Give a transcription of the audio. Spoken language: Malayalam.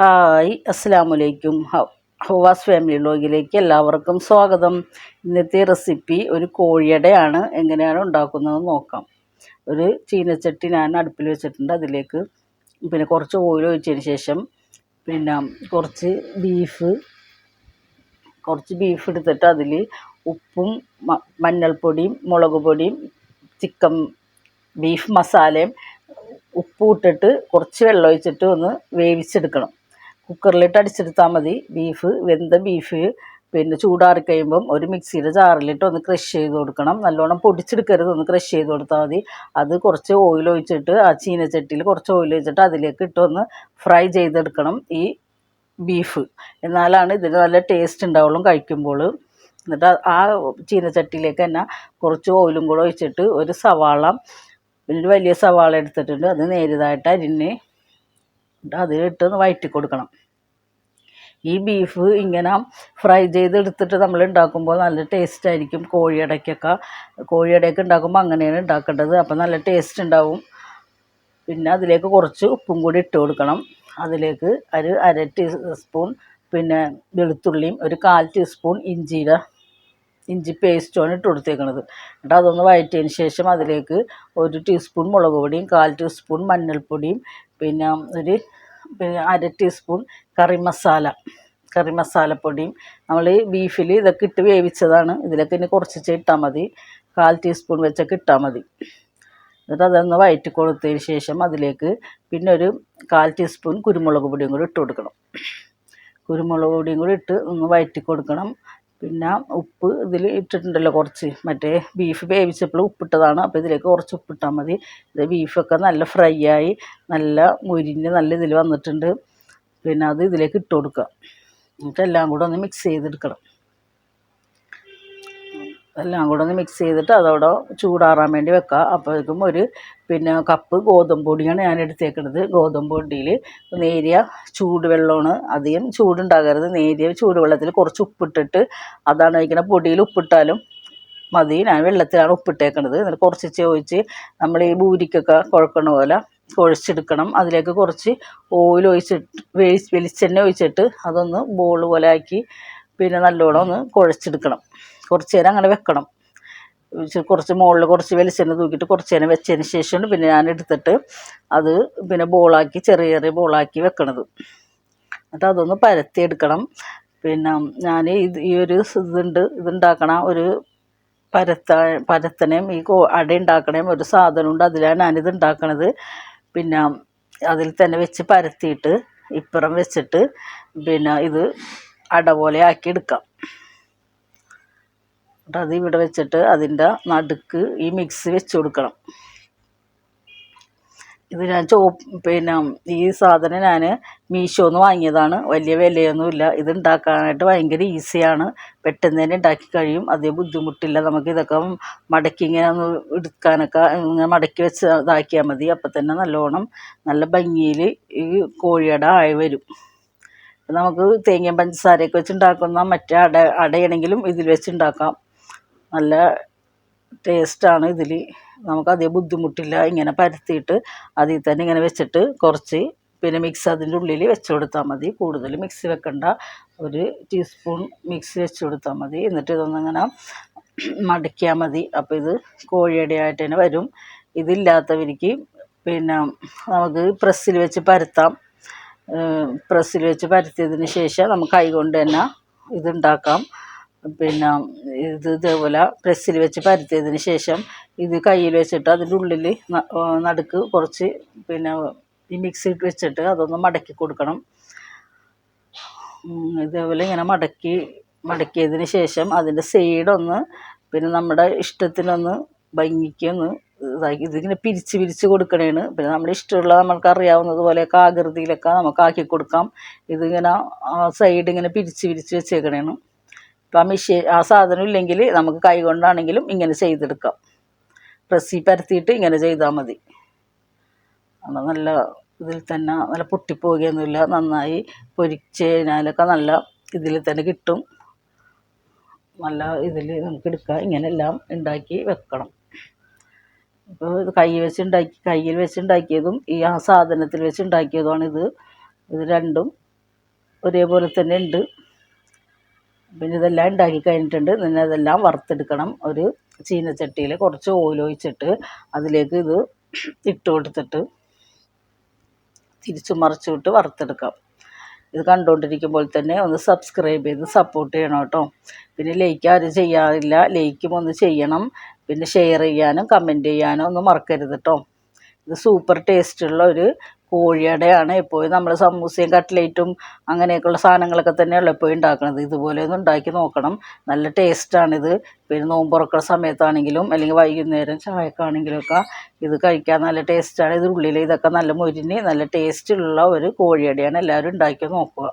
ഹായ് അസ്സാം വലൈക്കും ഹവാസ് ഫാമിലി വ്ലോഗിലേക്ക് എല്ലാവർക്കും സ്വാഗതം. ഇന്നത്തെ റെസിപ്പി ഒരു കോഴിയടയാണ്. എങ്ങനെയാണ് ഉണ്ടാക്കുന്നത് നോക്കാം. ഒരു ചീനച്ചട്ടി ഞാൻ അടുപ്പിൽ വെച്ചിട്ടുണ്ട്. അതിലേക്ക് പിന്നെ കുറച്ച് ഓയിൽ ഒഴിച്ചതിന് ശേഷം പിന്നെ കുറച്ച് ബീഫ് കുറച്ച് ബീഫ് എടുത്തിട്ട് അതിൽ ഉപ്പും മഞ്ഞൾപ്പൊടിയും മുളക് പൊടിയും ചിക്കൻ ബീഫ് മസാലയും ഉപ്പ് ഇട്ടിട്ട് കുറച്ച് വെള്ളം ഒഴിച്ചിട്ട് ഒന്ന് വേവിച്ചെടുക്കണം. കുക്കറിലിട്ട് അടിച്ചെടുത്താൽ മതി. ബീഫ് വെന്ത ബീഫ് പിന്നെ ചൂടാറി കഴിയുമ്പം ഒരു മിക്സിയുടെ ജാറിലിട്ട് ഒന്ന് ക്രഷ് ചെയ്ത് കൊടുക്കണം. നല്ലോണം പൊടിച്ചെടുക്കരുത് ഒന്ന് ക്രഷ് ചെയ്ത് കൊടുത്താൽ മതി. അത് കുറച്ച് ഓയിൽ ഒഴിച്ചിട്ട് ആ ചീനച്ചട്ടിയിൽ കുറച്ച് ഓയിൽ ഒഴിച്ചിട്ട് അതിലേക്ക് ഇട്ടൊന്ന് ഫ്രൈ ചെയ്തെടുക്കണം ഈ ബീഫ് എന്നാലാണ് ഇതിന് നല്ല ടേസ്റ്റ് ഉണ്ടാവുള്ളൂ കഴിക്കുമ്പോൾ. എന്നിട്ട് ആ- ചീനച്ചട്ടിയിലേക്ക് തന്നെ കുറച്ച് ഓയിലും കൂടെ ഒഴിച്ചിട്ട് ഒരു സവാള ഒരു വലിയ സവാള എടുത്തിട്ടുണ്ട്. അത് നേരിതായിട്ട് അരിഞ്ഞ് അതിലിട്ട് ഒന്ന് കൊടുക്കണം ഈ ബീഫ് ഇങ്ങനെ ഫ്രൈ ചെയ്തെടുത്തിട്ട് നമ്മൾ ഉണ്ടാക്കുമ്പോൾ നല്ല ടേസ്റ്റ് ആയിരിക്കും കോഴിയടയ്ക്കൊക്കെ. കോഴിയടയൊക്കെ ഉണ്ടാക്കുമ്പോൾ അങ്ങനെയാണ് ഉണ്ടാക്കേണ്ടത്. അപ്പോൾ നല്ല ടേസ്റ്റ് ഉണ്ടാവും. പിന്നെ അതിലേക്ക് കുറച്ച് ഉപ്പും കൂടി ഇട്ട് കൊടുക്കണം. അതിലേക്ക് ഒരു അര ടീസ്പൂൺ പിന്നെ വെളുത്തുള്ളിയും ഒരു കാൽ ടീസ്പൂൺ ഇഞ്ചിയുടെ ഇഞ്ചി പേസ്റ്റുമാണ് ഇട്ട് കൊടുത്തേക്കണത്. എന്നിട്ട് അതൊന്ന് വഴറ്റിയതിന് ശേഷം അതിലേക്ക് ഒരു ടീസ്പൂൺ മുളക് പൊടിയും കാൽ ടീസ്പൂൺ മഞ്ഞൾപ്പൊടിയും പിന്നെ ഒരു പിന്നെ അര ടീസ്പൂൺ കറി മസാല കറി മസാലപ്പൊടിയും നമ്മൾ ബീഫിൽ ഇതൊക്കെ ഇട്ട് വേവിച്ചതാണ്. ഇതിലൊക്കെ ഇനി കുറച്ച് ഇട്ടാൽ മതി. കാൽ ടീസ്പൂൺ വെച്ചൊക്കെ ഇട്ടാൽ മതി. എന്നിട്ട് അതൊന്ന് വയറ്റി കൊടുത്തതിന് ശേഷം അതിലേക്ക് പിന്നെ ഒരു കാൽ ടീസ്പൂൺ കുരുമുളക് പൊടിയും കൂടി ഇട്ട് കൊടുക്കണം. കുരുമുളക് പൊടിയും കൂടി ഇട്ട് ഒന്ന് വയറ്റി കൊടുക്കണം. പിന്നെ ഉപ്പ് ഇതിൽ ഇട്ടിട്ടുണ്ടല്ലോ കുറച്ച്. മറ്റേ ബീഫ് വേവിച്ചപ്പോൾ ഉപ്പിട്ടതാണ്. അപ്പോൾ ഇതിലേക്ക് കുറച്ച് ഉപ്പിട്ടാൽ മതി. ഇത് ബീഫൊക്കെ നല്ല ഫ്രൈ ആയി നല്ല മുരിഞ്ഞ് നല്ല ഇതിൽ വന്നിട്ടുണ്ട്. പിന്നെ അത് ഇതിലേക്ക് ഇട്ട് കൊടുക്കുക. എന്നിട്ട് എല്ലാം കൂടെ ഒന്ന് മിക്സ് ചെയ്തെടുക്കണം. എല്ലാം കൂടെ ഒന്ന് മിക്സ് ചെയ്തിട്ട് അതവിടെ ചൂടാറാൻ വേണ്ടി വെക്കുക അപ്പോഴേക്കും ഒരു പിന്നെ കപ്പ് ഗോതമ്പ് പൊടിയാണ് ഞാൻ എടുത്തേക്കുന്നത് ഗോതമ്പ് പൊടിയിൽ നേരിയ ചൂടുവെള്ളമാണ് അധികം ചൂടുണ്ടാകരുത്. നേരിയ ചൂടുവെള്ളത്തിൽ കുറച്ച് ഉപ്പിട്ടിട്ട് അതാണ് കഴിക്കുന്ന പൊടിയിൽ ഉപ്പിട്ടാലും മതി. ഞാൻ വെള്ളത്തിലാണ് ഉപ്പിട്ടേക്കുന്നത് എന്നിട്ട് കുറച്ച് ചോദിച്ച് നമ്മൾ ഈ ബൂരിക്കൊക്കെ കുഴക്കണ പോലെ കുഴച്ചെടുക്കണം. അതിലേക്ക് കുറച്ച് ഓയിൽ ഒഴിച്ചിട്ട് വെളിച്ചെണ്ണ ഒഴിച്ചിട്ട് അതൊന്ന് ബോൾ പോലെ ആക്കി പിന്നെ നല്ലോണം ഒന്ന് കുഴച്ചെടുക്കണം. കുറച്ച് നേരം അങ്ങനെ വെക്കണം. കുറച്ച് മുകളിൽ കുറച്ച് വെളിച്ചെണ്ണ തൂക്കിയിട്ട് കുറച്ച് നേരം വെച്ചതിന് ശേഷമാണ് പിന്നെ ഞാൻ എടുത്തിട്ട് അത് പിന്നെ ബോളാക്കി ചെറിയ ചെറിയ ബോളാക്കി വെക്കണത്. എന്നിട്ട് അതൊന്ന് പരത്തി എടുക്കണം. പിന്നെ ഞാൻ ഇത് ഈ ഒരു ഇതുണ്ട് ഇതുണ്ടാക്കണ ഒരു പരത്ത പരത്തനേം ഈ കോ അട ഉണ്ടാക്കണേം ഒരു സാധനമുണ്ട്. അതിലാണ് ഞാനിത് ഉണ്ടാക്കണത്. പിന്നെ അതിൽ തന്നെ വെച്ച് പരത്തിയിട്ട് ഇപ്പുറം വെച്ചിട്ട് പിന്നെ ഇത് അട പോലെ ആക്കി എടുക്കാം. എന്നിട്ട് അത് ഇവിടെ വെച്ചിട്ട് അതിന്റെ നടുക്ക് ഈ മിക്സ് വെച്ച് കൊടുക്കണം. ഇത് ഞാൻ ചോ പിന്നെ ഈ സാധനം ഞാൻ മീഷോന്ന് വാങ്ങിയതാണ്. വലിയ വിലയൊന്നുമില്ല. ഇത് ഉണ്ടാക്കാനായിട്ട് ഭയങ്കര ഈസിയാണ് പെട്ടെന്ന് തന്നെ ഉണ്ടാക്കി കഴിയും. അതേ ബുദ്ധിമുട്ടില്ല. നമുക്ക് ഇതൊക്കെ മടക്കി ഇങ്ങനെ ഒന്ന് എടുക്കാനൊക്കെ ഇങ്ങനെ മടക്കി വെച്ച് ഇതാക്കിയാൽ മതി. അപ്പം തന്നെ നല്ലോണം നല്ല ഭംഗിയിൽ ഈ കോഴിയട ആയി വരും. നമുക്ക് തേങ്ങ പഞ്ചസാരയൊക്കെ വെച്ചുണ്ടാക്കുന്ന മറ്റേ അട അടയാണെങ്കിലും ഇതിൽ വെച്ചുണ്ടാക്കാം. നല്ല ടേസ്റ്റാണ് ഇതിൽ നമുക്ക് അധികം ബുദ്ധിമുട്ടില്ല. ഇങ്ങനെ പരത്തിയിട്ട് അതിൽ തന്നെ ഇങ്ങനെ വെച്ചിട്ട് കുറച്ച് പിന്നെ മിക്സ് അതിന്റെ ഉള്ളിൽ വെച്ച് കൊടുത്താൽ മതി. കൂടുതൽ മിക്സി വെക്കണ്ട. ഒരു ടീസ്പൂൺ മിക്സി വെച്ച് കൊടുത്താൽ മതി. എന്നിട്ട് ഇതൊന്നിങ്ങനെ മടക്കിയാൽ മതി. അപ്പോൾ ഇത് കോഴിയുടെ ആയിട്ട് തന്നെ വരും. ഇതില്ലാത്തവർക്ക് പിന്നെ നമുക്ക് പ്രസ്സിൽ വെച്ച് പരത്താം. പ്രസ്സിൽ വെച്ച് പരത്തിയതിന് ശേഷം നമുക്ക് കൈ കൊണ്ട് തന്നെ ഇതുണ്ടാക്കാം. പിന്നെ ഇത് ഇതേപോലെ പ്രസ്സിൽ വെച്ച് പരത്തിയതിന് ശേഷം ഇത് കയ്യിൽ വെച്ചിട്ട് അതിന്റെ ഉള്ളിൽ നടുക്ക് കുറച്ച് പിന്നെ ഈ മിക്സി വെച്ചിട്ട് അതൊന്ന് മടക്കി കൊടുക്കണം. ഇതേപോലെ ഇങ്ങനെ മടക്കി മടക്കിയതിന് ശേഷം അതിന്റെ സൈഡൊന്ന് പിന്നെ നമ്മുടെ ഇഷ്ടത്തിനൊന്ന് ഭംഗിക്കൊന്ന് ഇതാക്കി ഇതിങ്ങനെ പിരിച്ച് പിരിച്ച് കൊടുക്കണേണ് പിന്നെ നമ്മുടെ ഇഷ്ടമുള്ള നമുക്ക് അറിയാവുന്നത് പോലെയൊക്കെ ആകൃതിയിലൊക്കെ നമുക്ക് ആക്കി കൊടുക്കാം. ഇതിങ്ങനെ ആ സൈഡ് ഇങ്ങനെ പിരിച്ച് പിരിച്ച് വെച്ചേക്കണേണ് ഇപ്പം ആ മെഷീൻ ആ സാധനം ഇല്ലെങ്കിൽ നമുക്ക് കൈ കൊണ്ടാണെങ്കിലും ഇങ്ങനെ ചെയ്തെടുക്കാം. പ്രസ്സി പരത്തിയിട്ട് ഇങ്ങനെ ചെയ്താൽ മതി. നല്ല ഇതിൽ തന്നെ നല്ല പൊട്ടിപ്പോകുകയൊന്നുമില്ല നന്നായി പൊരിച്ച് കഴിഞ്ഞാലൊക്കെ നല്ല ഇതിൽ തന്നെ കിട്ടും. നല്ല ഇതിൽ നമുക്ക് എടുക്കാം. ഇങ്ങനെല്ലാം ഉണ്ടാക്കി വെക്കണം. ഇപ്പോൾ ഇത് കൈ വെച്ചുണ്ടാക്കി കയ്യിൽ വെച്ചുണ്ടാക്കിയതും ഈ ആ സാധനത്തിൽ വെച്ചുണ്ടാക്കിയതുമാണ് ഇത് ഇത് രണ്ടും ഒരേപോലെ തന്നെ ഉണ്ട്. പിന്നെ ഇതെല്ലാം ഉണ്ടാക്കി കഴിഞ്ഞിട്ടുണ്ട്. പിന്നെ അതെല്ലാം വറുത്തെടുക്കണം. ഒരു ചീനച്ചട്ടിയിൽ കുറച്ച് ഓയിൽ ഒഴിച്ചിട്ട് അതിലേക്ക് ഇത് ഇട്ട് കൊടുത്തിട്ട് തിരിച്ചു മറിച്ചു വിട്ട് വറുത്തെടുക്കാം. ഇത് കണ്ടുകൊണ്ടിരിക്കുമ്പോൾ തന്നെ ഒന്ന് സബ്സ്ക്രൈബ് ചെയ്ത് സപ്പോർട്ട് ചെയ്യണം കേട്ടോ. പിന്നെ ലൈക്ക് ആരും ചെയ്യാറില്ല. ലൈക്കും ഒന്ന് ചെയ്യണം. പിന്നെ ഷെയർ ചെയ്യാനും കമന്റ് ചെയ്യാനും ഒന്നും മറക്കരുത് കേട്ടോ ഇത് സൂപ്പർ ടേസ്റ്റുള്ള ഒരു കോഴിയടയാണ് എപ്പോഴും നമ്മൾ സമൂസയും കട്ട്ലേറ്റും അങ്ങനെയൊക്കെയുള്ള സാധനങ്ങളൊക്കെ തന്നെയുള്ള എപ്പോഴും ഉണ്ടാക്കുന്നത് ഇതുപോലെ ഒന്ന് ഉണ്ടാക്കി നോക്കണം. നല്ല ടേസ്റ്റാണിത് പിന്നെ നോമ്പുറക്കുന്ന സമയത്താണെങ്കിലും അല്ലെങ്കിൽ വൈകുന്നേരം ചായക്കാണെങ്കിലും ഒക്കെ ഇത് കഴിക്കാൻ നല്ല ടേസ്റ്റാണ് ഇത് ഉള്ളിൽ ഇതൊക്കെ നല്ല മൊരിഞ്ഞ് നല്ല ടേസ്റ്റുള്ള ഒരു കോഴിയടയാണ്. എല്ലാവരും ഉണ്ടാക്കി നോക്കുക.